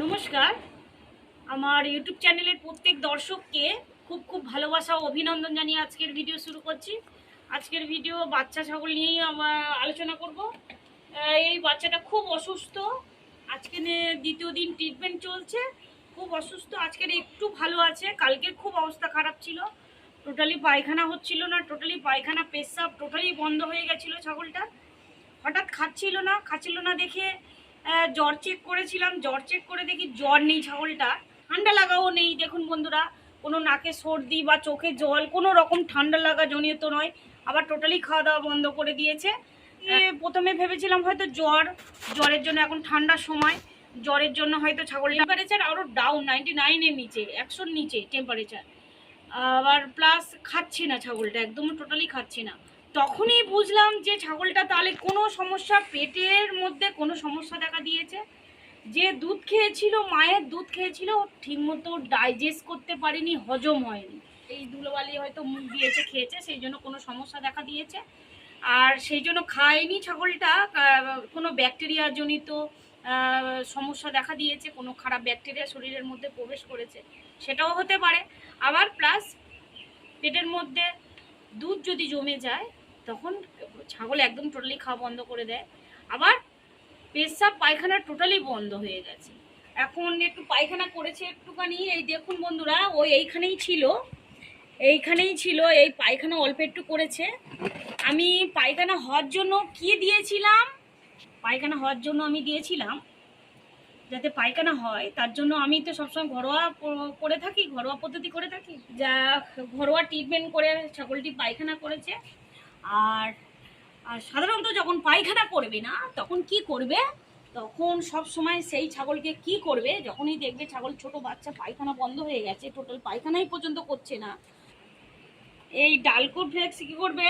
নমস্কার। আমার ইউটিউব চ্যানেলের প্রত্যেক দর্শককে খুব খুব ভালোবাসা ও অভিনন্দন জানিয়ে আজকের ভিডিও শুরু করছি। আজকের ভিডিও বাচ্চা ছাগল নিয়েই আমার আলোচনা করব। এই বাচ্চাটা খুব অসুস্থ। আজকে দ্বিতীয় দিন ট্রিটমেন্ট চলছে। খুব অসুস্থ, আজকের একটু ভালো আছে। কালকে খুব অবস্থা খারাপ ছিল। টোটালি পায়খানা হচ্ছিল না টোটালি পায়খানা, পেশাব টোটালি বন্ধ হয়ে গেছিল ছাগলটা। হঠাৎ খাচ্ছিল না খাচ্ছিল না দেখে জ্বর চেক করেছিলাম জ্বর চেক করে দেখি জ্বর নেই ছাগলটা। ঠান্ডা লাগাও নেই দেখুন বন্ধুরা কোনো নাকে সর্দি বা চোখে জল কোনো রকম ঠান্ডা লাগা জনিত নয় আবার টোটালি খাওয়া দাওয়া বন্ধ করে দিয়েছে। প্রথমে ভেবেছিলাম হয়তো জ্বর জ্বরের জন্য এখন ঠান্ডার সময় জ্বরের জন্য হয়তো ছাগল টেম্পারেচার আরও ডাউন নাইনটি নাইনের নিচে একশোর নিচে টেম্পারেচার আবার প্লাস খাচ্ছে না ছাগলটা একদম টোটালি খাচ্ছে না। তখনই বুঝলাম যে ছাগলটা তাহলে কোনো সমস্যা, পেটের মধ্যে কোনো সমস্যা দেখা দিয়েছে। যে দুধ খেয়েছিল, মায়ের দুধ খেয়েছিল ঠিকমতো ডাইজেস্ট করতে পারেনি, হজম হয়নি। এই ধুলোবালি হয়তো মুখ দিয়েছে, খেয়েছে, সেই জন্য কোনো সমস্যা দেখা দিয়েছে। আর সেই জন্য খায়নি ছাগলটা কোনো ব্যাকটেরিয়া জনিত সমস্যা দেখা দিয়েছে, কোনো খারাপ ব্যাকটেরিয়া শরীরের মধ্যে প্রবেশ করেছে, সেটাও হতে পারে। আবার প্লাস পেটের মধ্যে দুধ যদি জমে যায় তখন ছাগল একদম টোটালি খাওয়া বন্ধ করে দেয়। আবার পেশাব পায়খানা টোটালি বন্ধ হয়ে গেছে। এখন একটু পায়খানা করেছে একটুখানি, এই দেখুন বন্ধুরা ওই এইখানেই ছিল এইখানেই ছিল, এই পায়খানা অল্প একটু করেছে। আমি পায়খানা হওয়ার জন্য কি দিয়েছিলাম? পায়খানা হওয়ার জন্য আমি দিয়েছিলাম যাতে পায়খানা হয়, তার জন্য আমি তো সবসময় ঘরোয়া করে থাকি, ঘরোয়া পদ্ধতি করে থাকি। যা ঘরোয়া ট্রিটমেন্ট করে ছাগলটি পায়খানা করেছে। আর আর সাধারণত যখন পায়খানা করবে না, তখন কি করবে? তখন সব সময় সেই ছাগলকে কি করবে? যখনই দেখবে ছাগল ছোট বাচ্চা, পায়খানা বন্ধ হয়ে গেছে টোটাল পায়খানাই পর্যন্ত করছে না। এই ডালকোফ্লেক্স কি করবে?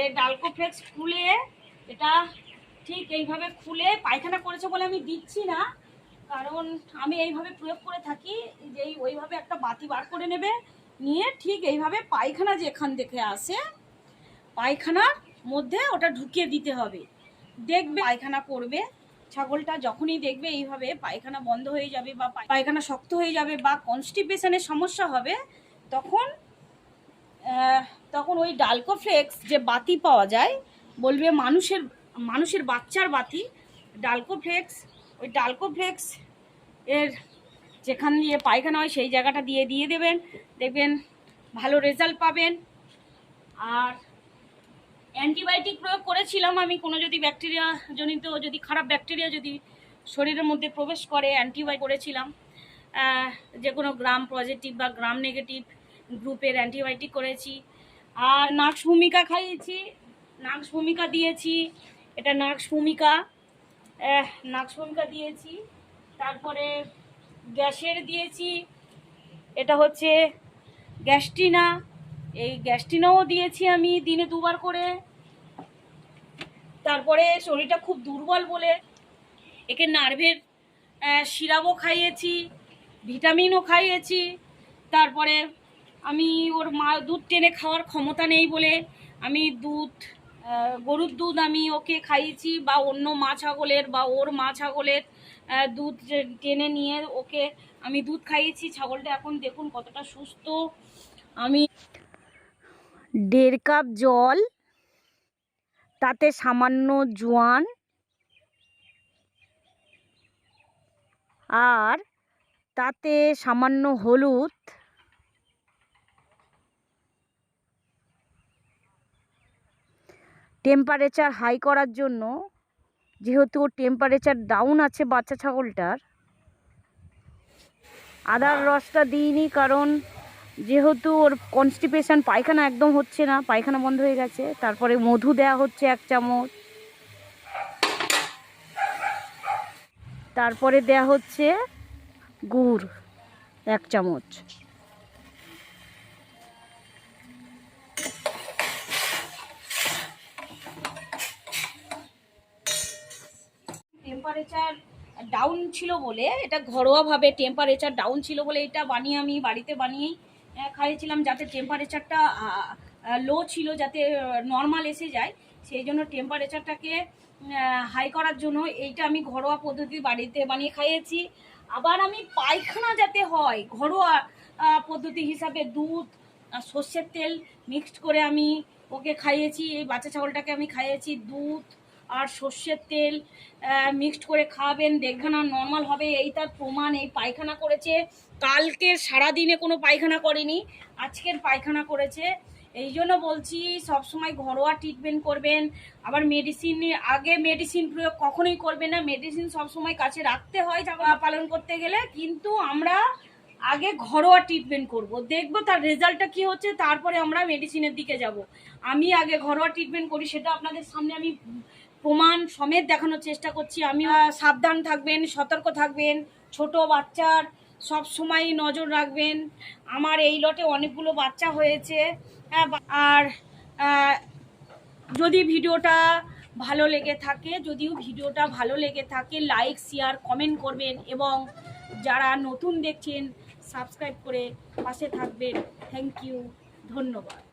এই ডালকো ফ্লেক্স খুলে, এটা ঠিক এইভাবে খুলে পায়খানা করেছে বলে আমি দিচ্ছি না। কারণ আমি এইভাবে প্রয়োগ করে থাকি যে ওইভাবে একটা বাতি বার করে নেবে, নিয়ে ঠিক এইভাবে পায়খানা যেখান থেকে আসে পায়খানার মধ্যে ওটা ঢুকিয়ে দিতে হবে। দেখবে পায়খানা করবে, ছাগলটা যখনই দেখবে এইভাবে পায়খানা বন্ধ হয়ে যাবে বা পায়খানা শক্ত হয়ে যাবে বা কনস্টিপেশনের সমস্যা হবে, তখন তখন ওই ডালকোফ্লেক্স যে বাতি পাওয়া যায়, বলবে মানুষের মানুষের বাচ্চার বাতি, ডালকোফ্লেক্স, ওই ডালকোফ্লেক্স এর যেখান দিয়ে পায়খানা হয় সেই জায়গাটা দিয়ে দিয়ে দেবেন। দেখবেন ভালো রেজাল্ট পাবেন। আর অ্যান্টিবায়োটিক প্রয়োগ করেছিলাম আমি, কোনো যদি ব্যাকটেরিয়া জনিত যদি খারাপ ব্যাকটেরিয়া যদি শরীরের মধ্যে প্রবেশ করে, অ্যান্টিবায়োটিক করেছিলাম। যে কোনো গ্রাম পজিটিভ বা গ্রাম নেগেটিভ গ্রুপের অ্যান্টিবায়োটিক করেছি। আর নাক্স ভূমিকা খাইয়েছি নাক্স ভূমিকা দিয়েছি, এটা নাক্স ভূমিকা নাক্স ভূমিকা দিয়েছি, তারপরে গ্যাসের দিয়েছি, এটা হচ্ছে গ্যাস্ট্রিনা এই গ্যাস্ট্রিনাও দিয়েছি আমি দিনে দুবার করে। তারপরে শরীরটা খুব দুর্বল বলে একে নার্ভের সিরাপও খাইয়েছি, ভিটামিনও খাইয়েছি। তারপরে আমি ওর মা দুধ টেনে খাওয়ার ক্ষমতা নেই বলে আমি দুধ গরুর দুধ আমি ওকে খাইয়েছি বা অন্য মা ছাগলের বা ওর মা ছাগলের দুধ টেনে নিয়ে ওকে আমি দুধ খাইয়েছি। ছাগলটা এখন দেখুন কতটা সুস্থ। আমি দেড় কাপ জল, তাতে সামান্য জোয়ান আর তাতে সামান্য হলুদ টেম্পারেচার হাই করার জন্য, যেহেতু টেম্পারেচার ডাউন আছে বাচ্চা ছাগলটার, আদার রসটা দিইনি কারণ যেহেতু ওর কনস্টিপেশন পায়খানা একদম হচ্ছে না, পায়খানা বন্ধ হয়ে গেছে, তারপরে মধু দেওয়া হচ্ছে এক চামচ। তারপরে দেয়া হচ্ছে গুড় এক চামচ। টেম্পারেচার ডাউন ছিল বলে, এটা ঘরোয়াভাবে টেম্পারেচার ডাউন ছিল বলে এটা বানিয়ে আমি বাড়িতে বানিয়েই খাইয়েছিলাম যাতে টেম্পারেচারটা লো ছিল যাতে নর্মাল এসে যায়। সেই জন্য টেম্পারেচারটাকে হাই করার জন্য এইটা আমি ঘরোয়া পদ্ধতি বাড়িতে বানিয়ে খাইয়েছি। আবার আমি পায়খানা যাতে হয়, ঘরোয়া পদ্ধতি হিসাবে দুধ আর সর্ষের তেল মিক্সড করে আমি ওকে খাইয়েছি। এই বাচ্চা ছাগলটাকে আমি খাইয়েছি দুধ আর সর্ষের তেল মিক্সড করে দেখবেন আর নর্মাল হবে। এই তার প্রমাণ, এই পায়খানা করেছে। কালকের সারাদিনে কোনো পায়খানা করেনি, আজকের পায়খানা করেছে। এই জন্য বলছি, সবসময় ঘরোয়া ট্রিটমেন্ট করবেন। আবার মেডিসিন আগে মেডিসিন প্রয়োগ কখনোই করবেন না। মেডিসিন সবসময় কাছে রাখতে হয় পালন করতে গেলে। কিন্তু আমরা আগে ঘরোয়া ট্রিটমেন্ট করব। দেখব তার রেজাল্টটা কি হচ্ছে, তারপরে আমরা মেডিসিনের দিকে যাব। আমি আগে ঘরোয়া ট্রিটমেন্ট করি, সেটা আপনাদের সামনে আমি প্রমাণ সমেত দেখানোর চেষ্টা করছি। আমি সাবধান থাকবেন সতর্ক থাকবেন ছোট বাচ্চার সব সময় নজর রাখবেন। আমার এই লটে অনেকগুলো বাচ্চা হয়েছে। হ্যাঁ, আর যদি ভিডিওটা ভালো লেগে থাকে যদিও ভিডিওটা ভালো লেগে থাকে লাইক শেয়ার কমেন্ট করবেন এবং যারা নতুন দেখছেন সাবস্ক্রাইব করে পাশে থাকবেন। থ্যাংক ইউ ধন্যবাদ।